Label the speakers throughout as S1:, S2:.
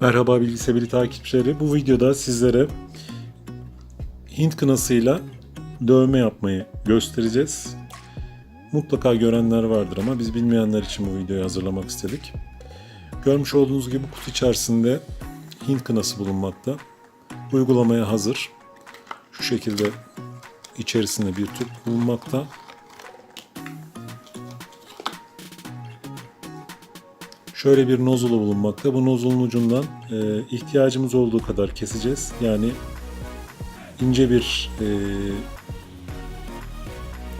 S1: Merhaba bilgisayarı takipçileri. Bu videoda sizlere Hint kınasıyla dövme yapmayı göstereceğiz. Mutlaka görenler vardır ama biz bilmeyenler için bu videoyu hazırlamak istedik. Görmüş olduğunuz gibi kutu içerisinde Hint kınası bulunmakta. Uygulamaya hazır. Şu şekilde içerisinde bir tüp bulunmakta. Şöyle bir nozulu bulunmakta. Bu nozulun ucundan e, ihtiyacımız olduğu kadar keseceğiz. Yani ince bir e,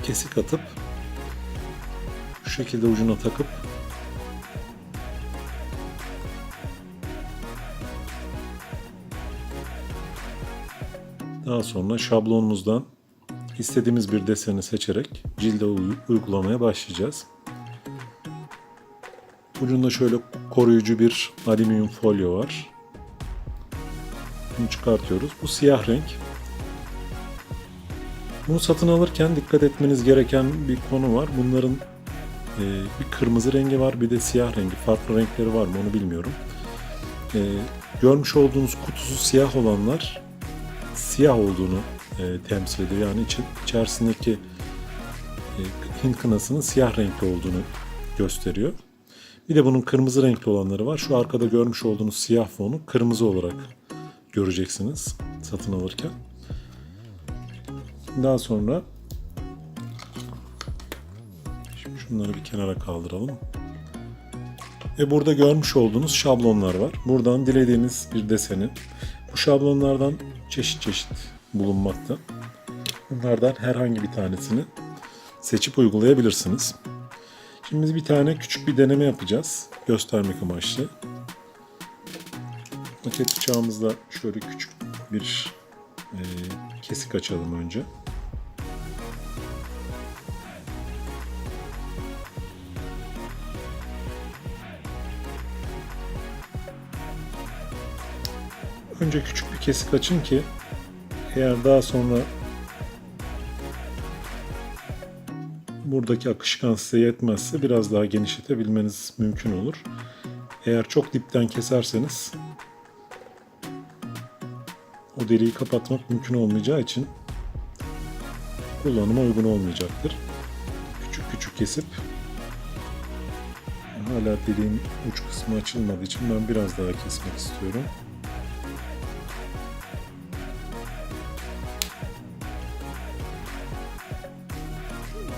S1: kesik atıp şu şekilde ucuna takıp daha sonra şablonumuzdan istediğimiz bir deseni seçerek cilde uy- uygulamaya başlayacağız. Ucunda şöyle koruyucu bir alüminyum folyo var. Bunu çıkartıyoruz. Bu siyah renk. Bunu satın alırken dikkat etmeniz gereken bir konu var. Bunların e, bir kırmızı rengi var, bir de siyah rengi. Farklı renkleri var mı onu bilmiyorum. E, görmüş olduğunuz kutusu siyah olanlar siyah olduğunu e, temsil ediyor. Yani içi, içerisindeki e, Hint kınasının siyah renkli olduğunu gösteriyor. Bir de bunun kırmızı renkli olanları var. Şu arkada görmüş olduğunuz siyah fonu kırmızı olarak göreceksiniz satın alırken. Daha sonra şimdi şunları bir kenara kaldıralım. Ve burada görmüş olduğunuz şablonlar var. Buradan dilediğiniz bir deseni bu şablonlardan çeşit çeşit bulunmakta. Bunlardan herhangi bir tanesini seçip uygulayabilirsiniz. Şimdi biz bir tane küçük bir deneme yapacağız. Göstermek amaçlı. Maket bıçağımızla şöyle küçük bir e, kesik açalım önce. Önce küçük bir kesik açın ki eğer daha sonra buradaki akışkan size yetmezse biraz daha genişletebilmeniz mümkün olur. Eğer çok dipten keserseniz o deliği kapatmak mümkün olmayacağı için kullanıma uygun olmayacaktır. Küçük küçük kesip hala deliğin uç kısmı açılmadığı için ben biraz daha kesmek istiyorum.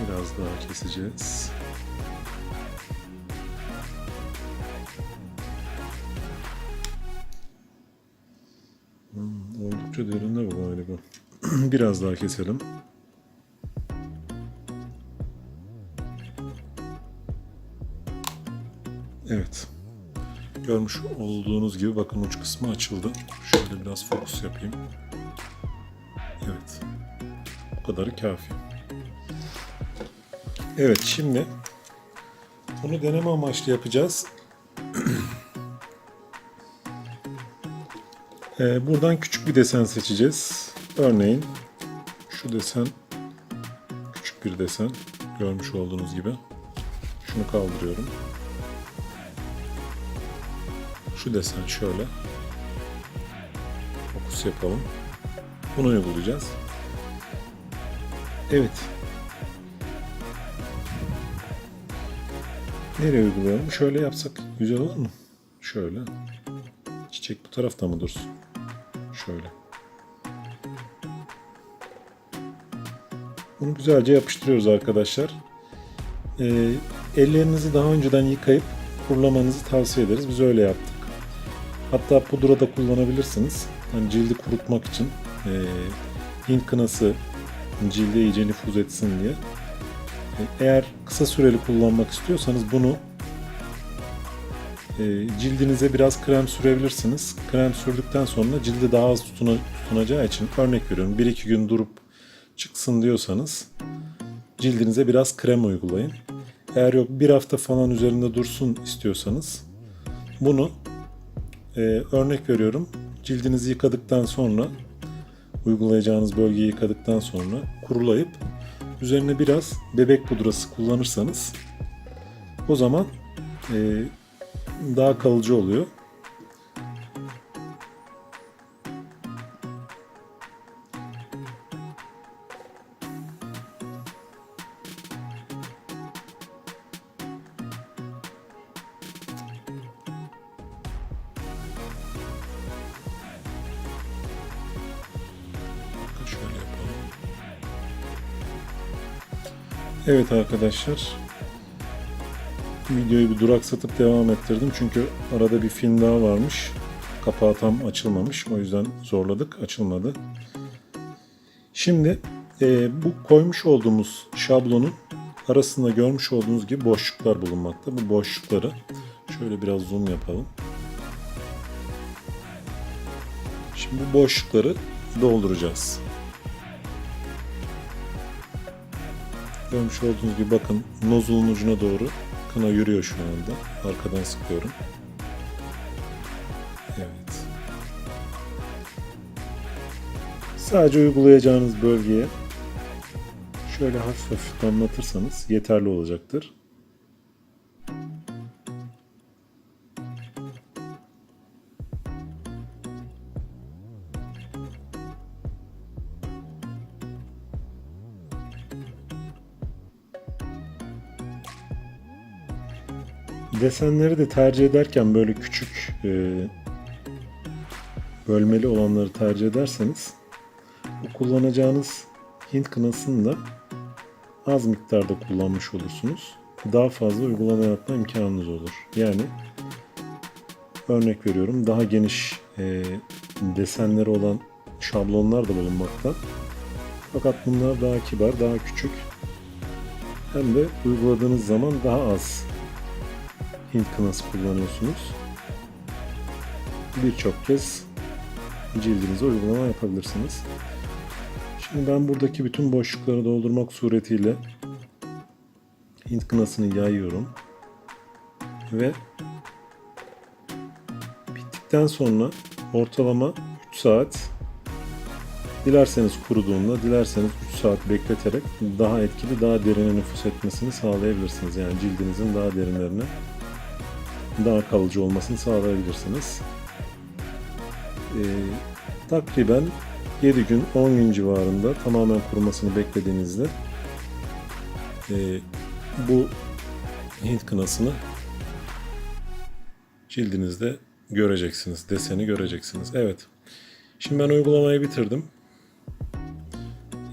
S1: Biraz daha keseceğiz. Hmm, oldukça derinde bu galiba. Biraz daha keselim. Evet. Görmüş olduğunuz gibi bakın uç kısmı açıldı. Şöyle biraz fokus yapayım. Evet. Bu kadarı kafi. Evet şimdi bunu deneme amaçlı yapacağız. Ee, buradan küçük bir desen seçeceğiz. Örneğin şu desen küçük bir desen görmüş olduğunuz gibi. Şunu kaldırıyorum. Şu desen şöyle. Fokus yapalım. Bunu uygulayacağız. Evet. Nereye uygulayalım? Şöyle yapsak güzel olur mu? Şöyle. Çiçek bu tarafta mı dursun? Şöyle. Bunu güzelce yapıştırıyoruz arkadaşlar. Ee, ellerinizi daha önceden yıkayıp kurulamanızı tavsiye ederiz. Biz öyle yaptık. Hatta pudra da kullanabilirsiniz. Yani cildi kurutmak için. Ee, Hint kınası cilde iyice nüfuz etsin diye. Eğer kısa süreli kullanmak istiyorsanız bunu e, cildinize biraz krem sürebilirsiniz. Krem sürdükten sonra cildi daha az tutuna, tutunacağı için örnek veriyorum 1-2 gün durup çıksın diyorsanız cildinize biraz krem uygulayın. Eğer yok bir hafta falan üzerinde dursun istiyorsanız bunu e, örnek veriyorum cildinizi yıkadıktan sonra uygulayacağınız bölgeyi yıkadıktan sonra kurulayıp üzerine biraz bebek pudrası kullanırsanız o zaman e, daha kalıcı oluyor. Evet arkadaşlar. Videoyu bir duraksatıp devam ettirdim. Çünkü arada bir film daha varmış. Kapağı tam açılmamış. O yüzden zorladık. Açılmadı. Şimdi e, bu koymuş olduğumuz şablonun arasında görmüş olduğunuz gibi boşluklar bulunmakta. Bu boşlukları şöyle biraz zoom yapalım. Şimdi bu boşlukları dolduracağız. Görmüş olduğunuz gibi bakın nozulun ucuna doğru kına yürüyor şu anda. Arkadan sıkıyorum. Evet. Sadece uygulayacağınız bölgeye şöyle hafif hafif damlatırsanız yeterli olacaktır. Desenleri de tercih ederken böyle küçük e, bölmeli olanları tercih ederseniz bu kullanacağınız Hint kınasını da az miktarda kullanmış olursunuz. Daha fazla uygulama yapma imkanınız olur. Yani örnek veriyorum daha geniş e, desenleri olan şablonlar da bulunmakta. Fakat bunlar daha kibar, daha küçük. Hem de uyguladığınız zaman daha az Hint kınası kullanıyorsunuz. Birçok kez cildinize uygulama yapabilirsiniz. Şimdi ben buradaki bütün boşlukları doldurmak suretiyle Hint kınasını yayıyorum. Ve bittikten sonra ortalama 3 saat dilerseniz kuruduğunda dilerseniz 3 saat bekleterek daha etkili daha derine nüfus etmesini sağlayabilirsiniz. Yani cildinizin daha derinlerine daha kalıcı olmasını sağlayabilirsiniz. Ee, takriben 7 gün 10 gün civarında tamamen kurumasını beklediğinizde e, bu Hint kınasını cildinizde göreceksiniz. Deseni göreceksiniz. Evet. Şimdi ben uygulamayı bitirdim.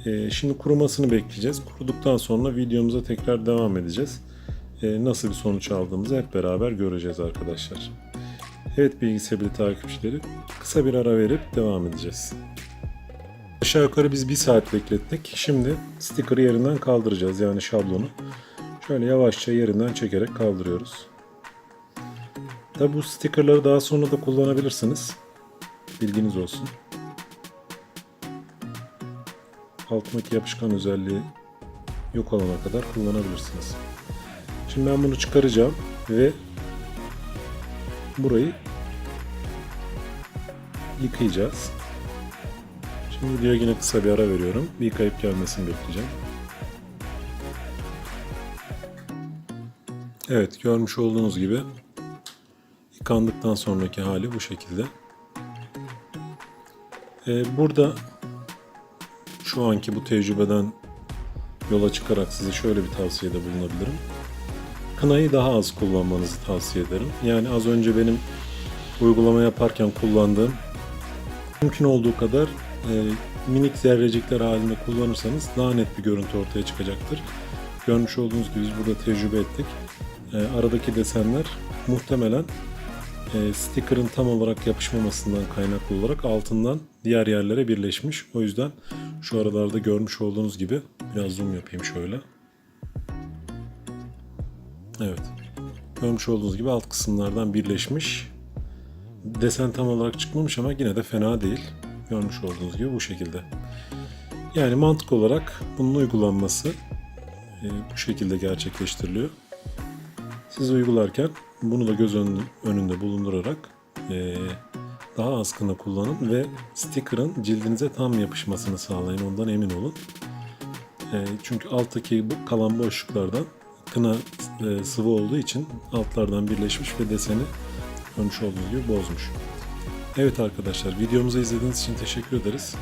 S1: Ee, şimdi kurumasını bekleyeceğiz. Kuruduktan sonra videomuza tekrar devam edeceğiz. Ee, nasıl bir sonuç aldığımızı hep beraber göreceğiz arkadaşlar. Evet bilgisayarlı takipçileri kısa bir ara verip devam edeceğiz. Aşağı yukarı biz bir saat beklettik. Şimdi sticker'ı yerinden kaldıracağız yani şablonu. Şöyle yavaşça yerinden çekerek kaldırıyoruz. Tabi bu stickerları daha sonra da kullanabilirsiniz. Bilginiz olsun. Altındaki yapışkan özelliği yok olana kadar kullanabilirsiniz. Şimdi ben bunu çıkaracağım ve burayı yıkayacağız. Şimdi videoya yine kısa bir ara veriyorum. Bir yıkayıp gelmesini bekleyeceğim. Evet görmüş olduğunuz gibi yıkandıktan sonraki hali bu şekilde. Ee, burada şu anki bu tecrübeden yola çıkarak size şöyle bir tavsiyede bulunabilirim. Kınayı daha az kullanmanızı tavsiye ederim. Yani az önce benim uygulama yaparken kullandığım mümkün olduğu kadar e, minik zerrecikler halinde kullanırsanız daha net bir görüntü ortaya çıkacaktır. Görmüş olduğunuz gibi biz burada tecrübe ettik. E, aradaki desenler muhtemelen e, sticker'ın tam olarak yapışmamasından kaynaklı olarak altından diğer yerlere birleşmiş. O yüzden şu aralarda görmüş olduğunuz gibi biraz zoom yapayım şöyle. Evet. Görmüş olduğunuz gibi alt kısımlardan birleşmiş. Desen tam olarak çıkmamış ama yine de fena değil. Görmüş olduğunuz gibi bu şekilde. Yani mantık olarak bunun uygulanması e, bu şekilde gerçekleştiriliyor. Siz uygularken bunu da göz önünde bulundurarak e, daha az kına kullanın ve sticker'ın cildinize tam yapışmasını sağlayın. Ondan emin olun. E, çünkü alttaki bu kalan boşluklardan kına e, sıvı olduğu için altlardan birleşmiş ve deseni görmüş olduğunuz gibi bozmuş. Evet arkadaşlar videomuzu izlediğiniz için teşekkür ederiz.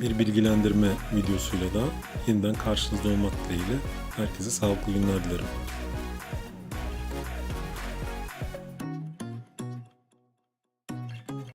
S1: Bir bilgilendirme videosuyla da yeniden karşınızda olmak dileğiyle herkese sağlıklı günler dilerim.